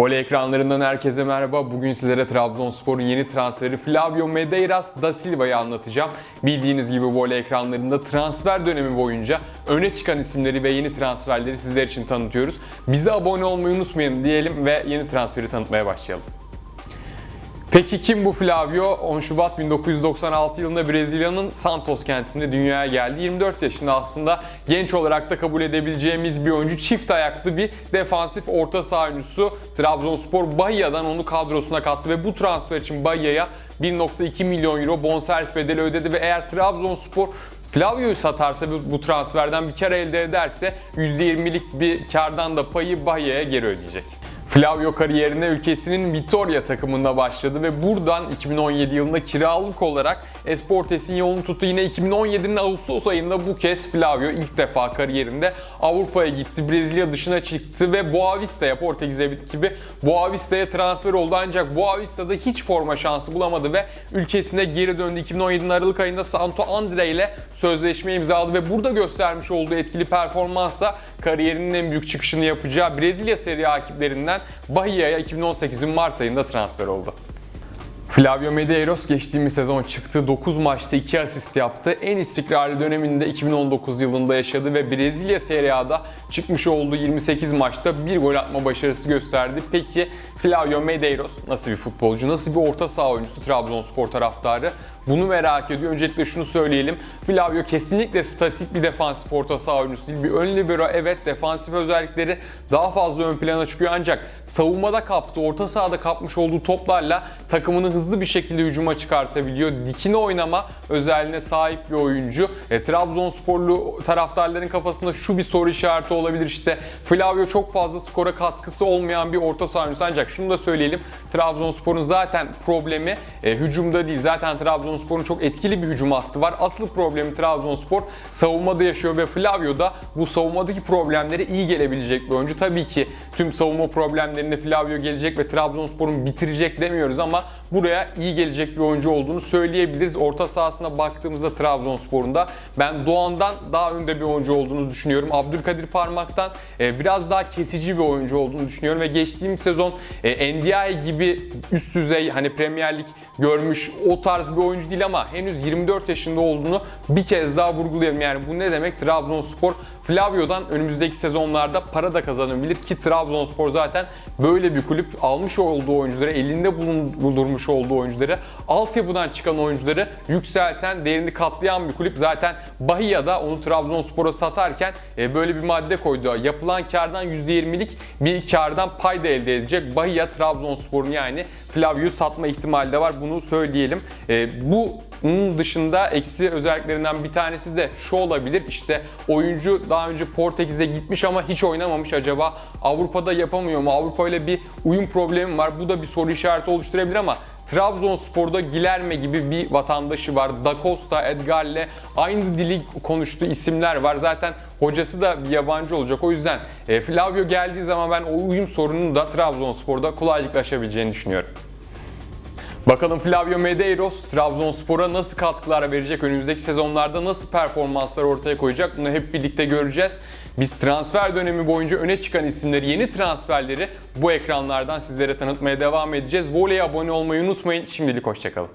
Voley ekranlarından herkese merhaba. Bugün sizlere Trabzonspor'un yeni transferi Flavio Medeiros da Silva'yı anlatacağım. Bildiğiniz gibi voley ekranlarında transfer dönemi boyunca öne çıkan isimleri ve yeni transferleri sizler için tanıtıyoruz. Bize abone olmayı unutmayın diyelim ve yeni transferi tanıtmaya başlayalım. Peki kim bu Flavio? 10 Şubat 1996 yılında Brezilya'nın Santos kentinde dünyaya geldi. 24 yaşında aslında genç olarak da kabul edebileceğimiz bir oyuncu. Çift ayaklı bir defansif orta saha oyuncusu. Trabzonspor Bahia'dan onu kadrosuna kattı ve bu transfer için Bahia'ya 1.2 milyon euro bonservis bedeli ödedi ve eğer Trabzonspor Flavio'yu satarsa bu- transferden bir kar elde ederse %20'lik bir kardan da payı Bahia'ya geri ödeyecek. Flavio kariyerine ülkesinin Vitoria takımında başladı ve buradan 2017 yılında kiralık olarak Esportes'in yolunu tuttu. Yine 2017'nin Ağustos ayında bu kez Flavio ilk defa kariyerinde Avrupa'ya gitti. Brezilya dışına çıktı ve Boavista'ya, Portekiz ekibi Boavista'ya transfer oldu. Ancak Boavista'da hiç forma şansı bulamadı ve ülkesine geri döndü. 2017'nin Aralık ayında Santo Andre ile sözleşme imzaladı ve burada göstermiş olduğu etkili performansla kariyerinin en büyük çıkışını yapacağı Brezilya Serie A Bahia'ya 2018'in Mart ayında transfer oldu. Flavio Medeiros geçtiğimiz sezon çıktı. 9 maçta 2 asist yaptı. En istikrarlı döneminde 2019 yılında yaşadı ve Brezilya Serie A'da çıkmış olduğu 28 maçta bir gol atma başarısı gösterdi. Peki Flavio Medeiros nasıl bir futbolcu, nasıl bir orta saha oyuncusu Trabzonspor taraftarı? Bunu merak ediyor. Öncelikle şunu söyleyelim. Flavio kesinlikle statik bir defansif orta saha oyuncusu değil. Bir ön libero evet defansif özellikleri daha fazla ön plana çıkıyor ancak savunmada kaptığı, orta sahada kapmış olduğu toplarla takımını hızlı bir şekilde hücuma çıkartabiliyor. Dikine oynama özelliğine sahip bir oyuncu. E, Trabzonsporlu taraftarların kafasında şu bir soru işareti olabilir işte Flavio çok fazla skora katkısı olmayan bir orta saha oyuncusu ancak şunu da söyleyelim. Trabzonspor'un zaten problemi e, hücumda değil. Zaten Trabzonspor'un çok etkili bir hücum hattı var. Asıl problemi Trabzonspor savunmada yaşıyor ve Flavio da bu savunmadaki problemlere iyi gelebilecek bir oyuncu. Tabii ki tüm savunma problemlerinde Flavio gelecek ve Trabzonspor'un bitirecek demiyoruz ama buraya iyi gelecek bir oyuncu olduğunu söyleyebiliriz. Orta sahasına baktığımızda Trabzonspor'un da ben Doğan'dan daha önde bir oyuncu olduğunu düşünüyorum. Abdülkadir Parmak'tan e, biraz daha kesici bir oyuncu olduğunu düşünüyorum ve geçtiğim sezon e, NDI gibi üst düzey hani Premier Lig görmüş o tarz bir oyuncu değil ama henüz 24 yaşında olduğunu bir kez daha vurgulayalım. Yani bu ne demek? Trabzonspor Flavio'dan önümüzdeki sezonlarda para da kazanabilir ki Trabzonspor zaten böyle bir kulüp almış olduğu oyuncuları, elinde bulun- bulundurmuş olduğu oyuncuları, altyapıdan çıkan oyuncuları yükselten, değerini katlayan bir kulüp. Zaten Bahia'da onu Trabzonspor'a satarken e, böyle bir madde koydu. Yapılan kardan %20'lik bir kardan pay da elde edecek. Bahia Trabzonspor'un yani Flavio'yu satma ihtimali de var. Bunu söyleyelim. E, bu bunun dışında eksi özelliklerinden bir tanesi de şu olabilir. İşte oyuncu daha önce Portekiz'e gitmiş ama hiç oynamamış. Acaba Avrupa'da yapamıyor mu? Avrupa ile bir uyum problemi var. Bu da bir soru işareti oluşturabilir ama Trabzonspor'da Gilerme gibi bir vatandaşı var. Da Costa, Edgar'le aynı dili konuştuğu isimler var. Zaten hocası da bir yabancı olacak. O yüzden e, Flavio geldiği zaman ben o uyum sorununu da Trabzonspor'da kolaylıkla aşabileceğini düşünüyorum. Bakalım Flavio Medeiros Trabzonspor'a nasıl katkılar verecek, önümüzdeki sezonlarda nasıl performanslar ortaya koyacak bunu hep birlikte göreceğiz. Biz transfer dönemi boyunca öne çıkan isimleri, yeni transferleri bu ekranlardan sizlere tanıtmaya devam edeceğiz. Voley'e abone olmayı unutmayın. Şimdilik hoşçakalın.